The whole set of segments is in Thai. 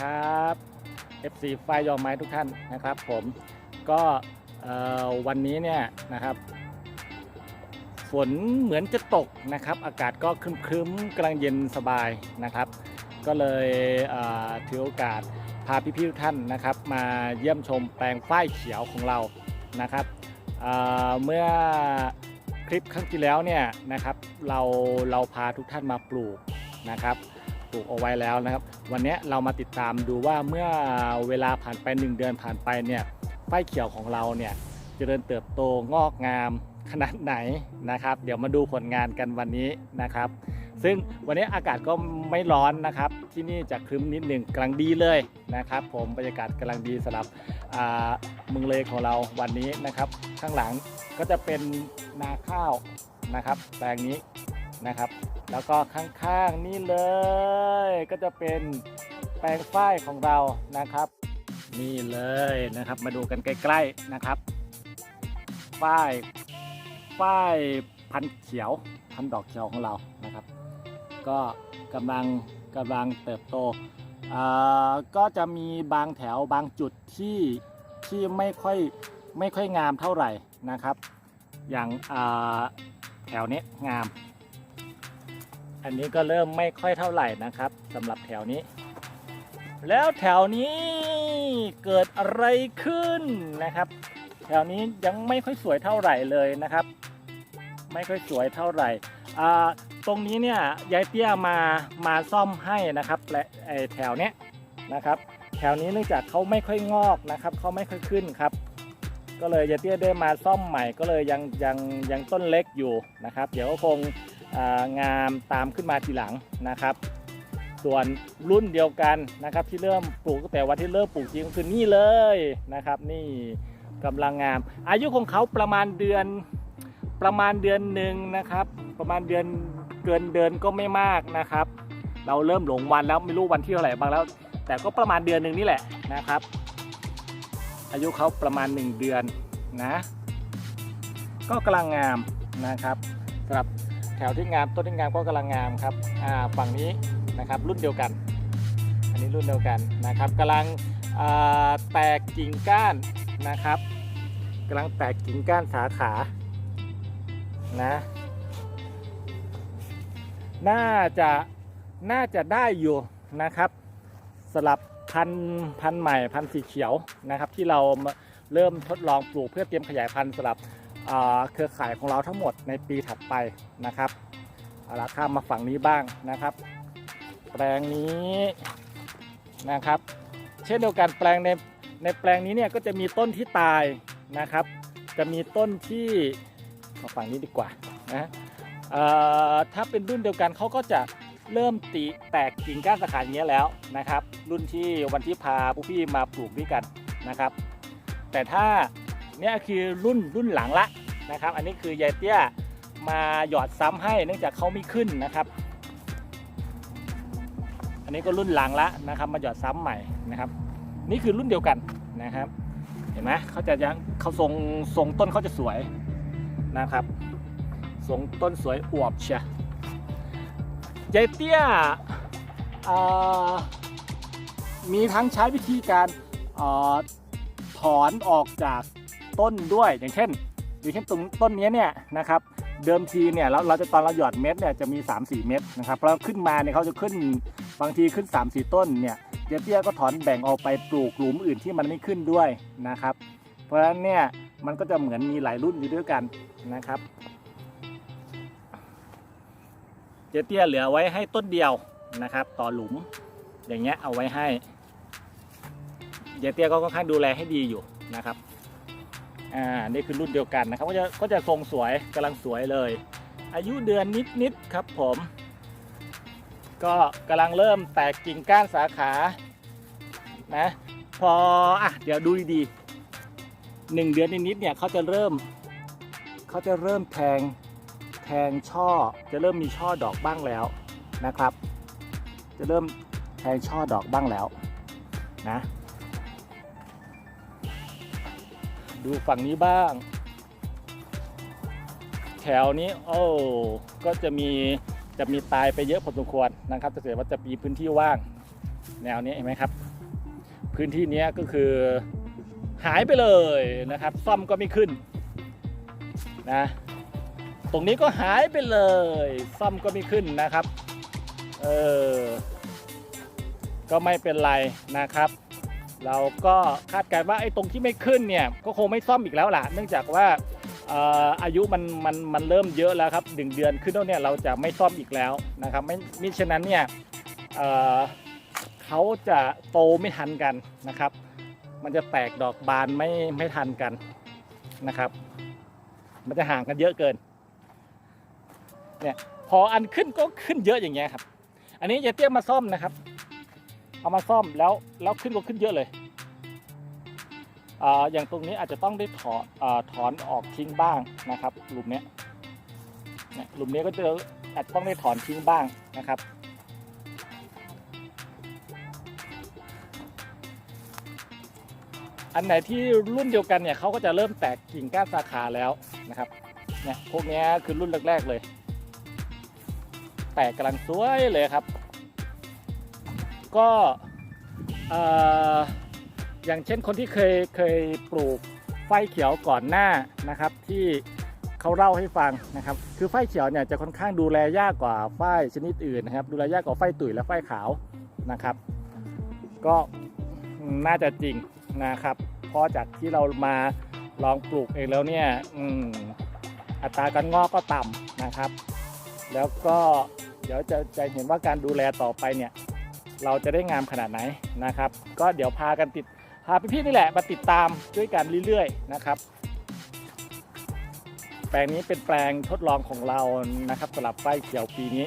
ครับ FC ไฟยอมไม้ทุกท่านนะครับผมก็วันนี้เนี่ยนะครับฝนเหมือนจะตกนะครับ อากาศก็ครึ้มๆกำลังเย็นสบายนะครับ ก็เลยเถือโอกาสพาพี่ๆทุกท่านนะครับ มาเยี่ยมชมแปลงฝ้ายเขียวของเรานะครับเเมื่อคลิปครั้งที่แล้วเนี่ยนะครับเราเราพาทุกท่านมาปลูกนะครับ ลูกเอาไว้แล้วนะครับ วันนี้เรามาติดตามดูว่าเมื่อเวลาผ่านไป 1 เดือนผ่านไปเนี่ยฝ้ายเขียวของเราเนี่ยจเจริญเติบโตงอกงามขนาดไหนนะครับ เดี๋ยวมาดูผลงานกันวันนี้นะครับ ซึ่งวันนี้อากาศก็ไม่ร้อนนะครับ ที่นี่จะครึ้มนิดหนึ่งกำลังดีเลยนะครับ ผมบรรยากาศกำลังดีสำหรับเมืองเลยของเราวันนี้นะครับ ข้างหลังก็จะเป็นนาข้าวนะครับ แปลงนี้นะครับ แล้วก็ข้างๆนี่เลย ก็จะเป็นแปลงฝ้ายของเรานะครับ นี่เลยนะครับ มาดูกันใกล้ ๆนะครับฝ้ายฝ้ายพันเขียวพันดอกเขียวของเรานะครับ ก็กำลังกำลังเติบโตอ่าก็จะมีบางแถวบางจุดที่ที่ไม่ค่อยไม่ค่อยงามเท่าไหร่นะครับ อย่างแถวนี้งาม อันนี้ก็เริ่มไม่ค่อยเท่าไหร่นะครับสำหรับแถวนี้ แล้วแถวนี้เกิดอะไรขึ้นนะครับ แถวนี้ยังไม่ค่อยสวยเท่าไหร่เลยนะครับ ไม่ค่อยสวยเท่าไหร่อ่าตรงนี้เนี่ยยายเตี้ยมามาซ่อมให้นะครับและไอแถวเนี้ยนะครับ แถวนี้เนื่องจากเขาไม่ค่อยงอกนะครับเขาไม่ค่อยขึ้นครับ ก็เลยยายเตี้ยได้มาซ่อมใหม่ก็เลยยังยังยังต้นเล็กอยู่นะครับ เดี๋ยวก็คง งามตามขึ้นมาทีหลังนะครับ ส่วนรุ่นเดียวกันนะครับที่เริ่มปลูกตั้งแต่วันที่เริ่มปลูกจริงคือนี่เลยนะครับ นี่กำลังงาม อายุของเขาประมาณเดือนประมาณเดือนหนึ่งนะครับ ประมาณเดือนเกินเดือนก็ไม่มากนะครับ เราเริ่มหลงวันแล้วไม่รู้วันที่เท่าไหร่บ้างแล้ว แต่ก็ประมาณเดือนหนึ่งนี่แหละนะครับ อายุเขาประมาณ 1 เดือนนะ ก็กำลังงามนะครับสำหรับ แถวที่งามต้นที่งามก็กำลังงามครับฝั่งนี้นะครับรุ่นเดียวกัน อันนี้รุ่นเดียวกันนะครับกำลังแตกกิ่งก้านนะครับกำลังแตกกิ่งก้านสาขานะน่าจะน่าจะได้อยู่นะครับสลับพันพันใหม่พันสีเขียวนะครับ ที่เราเริ่มทดลองปลูกเพื่อเตรียมขยายพันธุ์สำหรับ เครือข่ายของเราทั้งหมดในปีถัดไปนะครับเอาละข้ามมาฝั่งนี้บ้างนะครับ แปลงนี้นะครับ เช่นเดียวกันแปลงในในแปลงนี้เนี่ยก็จะมีต้นที่ตายนะครับ จะมีต้นที่มาฝั่งนี้ดีกว่านะเออถ้าเป็นรุ่นเดียวกันเขาก็จะเริ่มตีแตกกิ่งก้านสาขาอย่างเงี้ยแล้วนะครับ รุ่นที่วันที่พาผู้พี่มาปลูกด้วยกันนะครับ แต่ถ้า เนี่ยคือรุ่นรุ่นหลังละนะครับ อันนี้คือยายเตี้ยมาหยอดซ้ำให้เนื่องจากเขาไม่ขึ้นนะครับ อันนี้ก็รุ่นหลังละนะครับ มาหยอดซ้ำใหม่นะครับ นี่คือรุ่นเดียวกันนะครับ เห็นไหมเขาจะยังเขาทรงทรงต้นเขาจะสวยนะครับทรงต้นสวยอวบเชียยายเตี้ยมีทั้งใช้วิธีการถอนออกจาก ต้นด้วย อย่างเช่น อย่างเช่นตรงต้นนี้เนี่ยนะครับเดิมทีเนี่ยเราเราจะตอนเราหยอดเม็ดเนี่ยจะมี 3-4 เม็ดนะครับแล้วขึ้นมาเนี่ยเขาจะขึ้นบางทีขึ้น 3-4 ต้นเนี่ยเจ๊เตี้ยก็ถอนแบ่งออกไปปลูกหลุมอื่นที่มันไม่ขึ้นด้วยนะครับ เพราะฉะนั้นเนี่ยมันก็จะเหมือนมีหลายรุ่นอยู่ด้วยกันนะครับ เจ๊เตี้ยเหลือไว้ให้ต้นเดียวนะครับ ต่อหลุมอย่างเงี้ยเอาไว้ให้ เจ๊เตี้ยก็ค่อนข้างดูแลให้ดีอยู่นะครับ อ่านี่คือรุ่นเดียวกันนะครับก็จะก็จะทรงสวยกำลังสวยเลย อายุเดือนนิดๆครับผม ก็กำลังเริ่มแตกกิ่งก้านสาขานะพออะเดี๋ยวดูดีๆหนึ่งเดือนนิดๆเนี่ยเขาจะเริ่มเขาจะเริ่มแทงแทงช่อจะเริ่มมีช่อดอกบ้างแล้วนะครับ จะเริ่มแทงช่อดอกบ้างแล้วนะ ดูฝั่งนี้บ้าง แถวนี้โอ้ก็จะมีจะมีตายไปเยอะพอสมควรนะครับจะเสียว่าจะมีพื้นที่ว่าง แนวนี้เห็นไหมครับ พื้นที่นี้ก็คือหายไปเลยนะครับ ซ่อมก็ไม่ขึ้นนะตรงนี้ก็หายไปเลย ซ่อมก็ไม่ขึ้นนะครับ เออก็ไม่เป็นไรนะครับ เราก็คาดการณ์ว่าไอ้ตรงที่ไม่ขึ้นเนี่ยก็คงไม่ซ่อมอีกแล้วล่ะ เนื่องจากว่าอายุมันมันมันเริ่มเยอะแล้วครับหนึ่งเดือนขึ้นแล้วเนี่ยเราจะไม่ซ่อมอีกแล้วนะครับไม่มิฉะนั้นเนี่ยเเขาจะโตไม่ทันกันนะครับ มันจะแตกดอกบานไม่ไม่ทันกันนะครับ มันจะห่างกันเยอะเกินเนี่ยพออันขึ้นก็ขึ้นเยอะอย่างเงี้ยครับ อันนี้จะเตี้ยมาซ่อมนะครับ เอามาซ่อมแล้วแล้วขึ้นก็ขึ้นเยอะเลยอ่าอย่างตรงนี้อาจจะต้องได้ถอนอถอนออกทิ้งบ้างนะครับหลุมเนี้ยหลุมนี้ก็จะอาจจะต้องได้ถอนทิ้งบ้างนะครับ อันไหนที่รุ่นเดียวกันเนี่ยเขาก็จะเริ่มแตกกิ่งก้านสาขาแล้วนะครับเนี่ยพวกเนี้ยคือรุ่นแรกๆเลย แตกกำลังสวยเลยครับ ก็อย่างเช่นคนที่เคยเคยปลูกไฟเขียวก่อนหน้านะครับ ที่เขาเล่าให้ฟังนะครับ คือไฟเขียวเนี่ยจะค่อนข้างดูแลยากกว่าไฟชนิดอื่นนะครับ ดูแลยากกว่าไฟตุ๋ยและไฟขาวนะครับ ก็น่าจะจริงนะครับเพราะจากที่เรามาลองปลูกเองแล้วเนี่ยอัตราการงอกก็ต่ำนะครับ แล้วก็เดี๋ยวจะจะเห็นว่าการดูแลต่อไปเนี่ย เราจะได้งามขนาดไหนนะครับ ก็เดี๋ยวพากันติดพาพี่ๆนี่แหละมาติดตามด้วยกันเรื่อยๆนะครับ แปลงนี้เป็นแปลงทดลองของเรานะครับสำหรับไฟเขียวปีนี้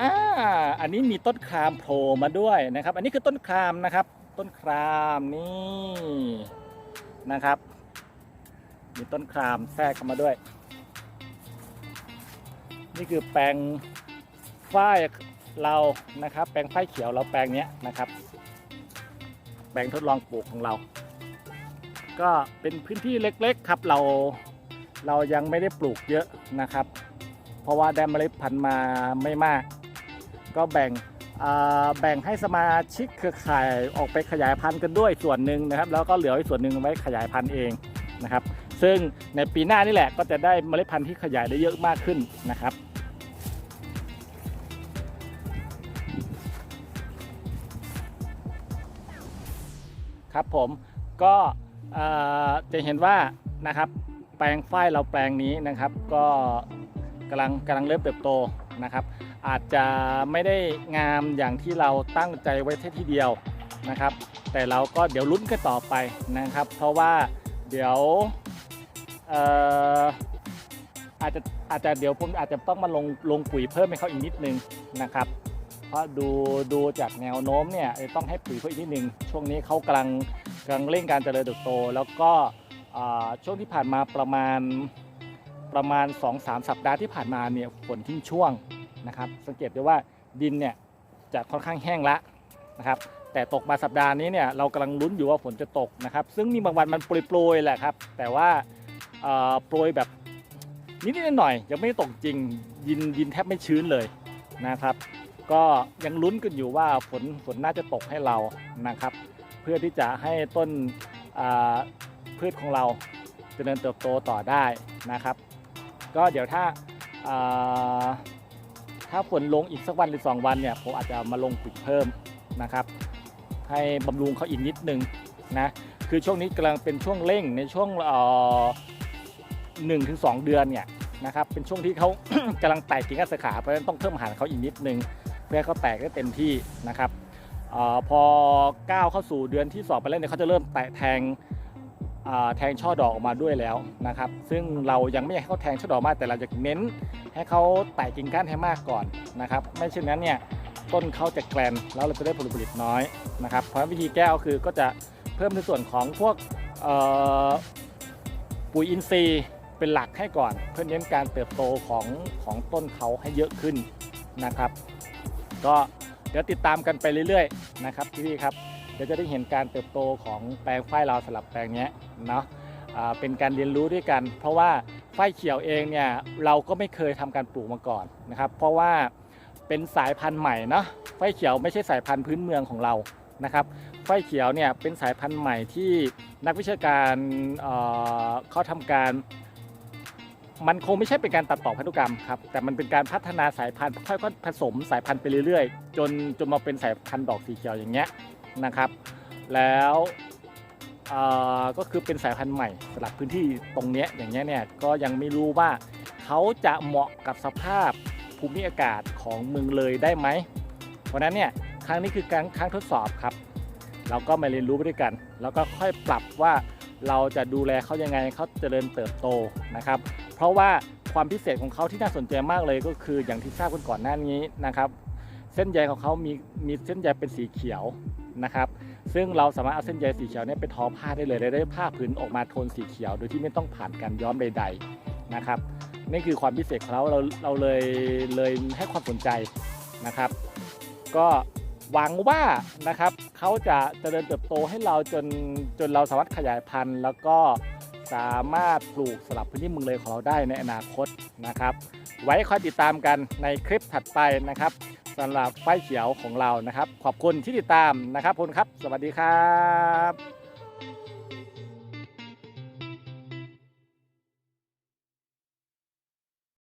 อ่าอันนี้มีต้นครามโผล่มาด้วยนะครับ อันนี้คือต้นครามนะครับ ต้นครามนี่นะครับ มีต้นครามแทรกเข้ามาด้วย นี่คือแปลงฝ้ายเรานะครับ แปลงฝ้ายเขียวเราแปลงเนี้ยนะครับ แปลงทดลองปลูกของเรา ก็เป็นพื้นที่เล็กๆครับเราเรายังไม่ได้ปลูกเยอะนะครับ เพราะว่าได้เมล็ดพันธุ์มาไม่มาก ก็แบ่งแบ่งให้สมาชิกเครือข่ายออกไปขยายพันธุ์กันด้วยส่วนหนึ่งนะครับ แล้วก็เหลือไว้ส่วนหนึ่งไว้ขยายพันธุ์เองนะครับ ซึ่งในปีหน้านี่แหละก็จะได้เมล็ดพันธุ์ที่ขยายได้เยอะมากขึ้นนะครับ ครับผมก็จะเห็นว่านะครับแปลงฝ้ายเราแปลงนี้นะครับ ก็กำลังกำลังเริ่มเติบโตนะครับ อาจจะไม่ได้งามอย่างที่เราตั้งใจไว้แค่ทีเดียวนะครับ แต่เราก็เดี๋ยวลุ้นกันต่อไปนะครับ เพราะว่าเดี๋ยวอาจจะอาจจะเดี๋ยวผมอาจจะต้องมาลงลงปุ๋ยเพิ่มให้เขาอีกนิดนึงนะครับ ราะดูดูจากแนวโน้มเนี่ยต้องให้ปุ๋ยเพิ่มอีกนิดนึงช่วงนี้เขากำลังกำลังเร่งการเจริญเติบโต แล้วก็ช่วงที่ผ่านมาประมาณประมาณ 2-3 สัปดาห์ที่ผ่านมาเนี่ยฝนทิ้งช่วงนะครับสังเกตได้ว่าดินเนี่ยจะค่อนข้างแห้งละนะครับแต่ตกมาสัปดาห์นี้เนี่ยเรากำลังลุ้นอยู่ว่าฝนจะตกนะครับซึ่งมีบางวันมันโปรยๆแหละครับแต่ว่าโปรยแบบนิดๆหน่อยๆยังไม่ได้ตกจริงดินดินแทบไม่ชื้นเลยนะครับ ก็ยังลุ้นกันอยู่ว่าฝนฝนน่าจะตกให้เรานะครับ เพื่อที่จะให้ต้นพืชของเราเจริญเติบโตต่อได้นะครับ ก็เดี๋ยวถ้าาถ้าฝนลงอีกสักวันหรือสองวันเนี่ยผมอาจจะมาลงปุ๋ยเพิ่มนะครับ ให้บำรุงเขาอีกนิดนึงนะคือช่วงนี้กำลังเป็นช่วงเร่งในช่วงหนึ่งถึงสองเดือนเนี่ยนะครับเป็นช่วงที่เขากำลังไต่กิ่งก้านสาขาเพราะฉะนั้นต้องเพิ่มอาหารเขาอีกนิดนึง เพื่อให้เขาแตกได้เต็มที่นะครับอพอก้าวเข้าสู่เดือนที่สองไปแล้วเนี่ยเขาจะเริ่มแตะแทงแทงช่อดอกออกมาด้วยแล้วนะครับ ซึ่งเรายังไม่อยากให้เขาแทงช่อดอกมากแต่เราจะเน้นให้เขาแตะกิ่งก้านให้มากก่อนนะครับ ไม่เช่นนั้นเนี่ยต้นเขาจะแกลนแล้วเราจะได้ผลผลิตน้อยนะครับ เพราะนั้นวิธีแก้ก็คือก็จะเพิ่มในส่วนของพวกปุ๋ยอินทรีย์เป็นหลักให้ก่อน เพื่อเน้นการเติบโตของของต้นเขาให้เยอะขึ้นนะครับ ก็เดี๋ยวติดตามกันไปเรื่อยๆนะครับพี่ๆครับเดี๋ยวจะได้เห็นการเติบโตของแปลงฝ้ายเราสลับแปลงนี้เนาะเป็นการเรียนรู้ด้วยกัน เพราะว่าฝ้ายเขียวเองเนี่ยเราก็ไม่เคยทำการปลูกมาก่อนนะครับ เพราะว่าเป็นสายพันธุ์ใหม่เนาะไฟเขียวไม่ใช่สายพันธุ์พื้นเมืองของเรานะครับไฟเขียวเนี่ยเป็นสายพันธุ์ใหม่ที่นักวิชาการเเขาทำการ มันคงไม่ใช่เป็นการตัดต่อพันธุกรรมครับ แต่มันเป็นการพัฒนาสายพันธุ์ค่อยๆผสมสายพันธุ์ไปเรื่อยๆ จนจนมาเป็นสายพันธุ์ดอกสีเขียวอย่างเงี้ยนะครับ แล้วก็คือเป็นสายพันธุ์ใหม่สำหรับพื้นที่ตรงเนี้ยอย่างเงี้ยเนี่ยก็ยังไม่รู้ว่าเขาจะเหมาะกับสภาพภูมิอากาศของเมืองเลยได้ไหม เพราะนั้นเนี่ยครั้งนี้คือการครั้งทดสอบครับ เราก็มาเรียนรู้ไปด้วยกัน แล้วก็ค่อยปรับว่าเราจะดูแลเขายังไงเขาเจริญเติบโตนะครับ เพราะว่าความพิเศษของเขาที่น่าสนใจมากเลยก็คืออย่างที่ทราบกันก่อนหน้านี้นะครับ เส้นใยของเขามีมีเส้นใยเป็นสีเขียวนะครับ ซึ่งเราสามารถเอาเส้นใยสีเขียวเนี่ยไปทอผ้าได้เลยและได้ผ้าผืนออกมาโทนสีเขียว โดยที่ไม่ต้องผ่านการย้อมใด ๆนะครับนี่คือความพิเศษของเราเราเราเลยเลยให้ความสนใจนะครับ ก็หวังว่านะครับเขาจะเจริญเติบโตให้เราจนจนเราสามารถขยายพันธุ์แล้วก็ สามารถปลูกสลับพื้นที่เมืองเลยของเราได้ในอนาคตนะครับ ไว้คอยติดตามกันในคลิปถัดไปนะครับสำหรับไฟเขียวของเรานะครับ ขอบคุณที่ติดตามนะครับขอบคุณครับ สวัสดีครับ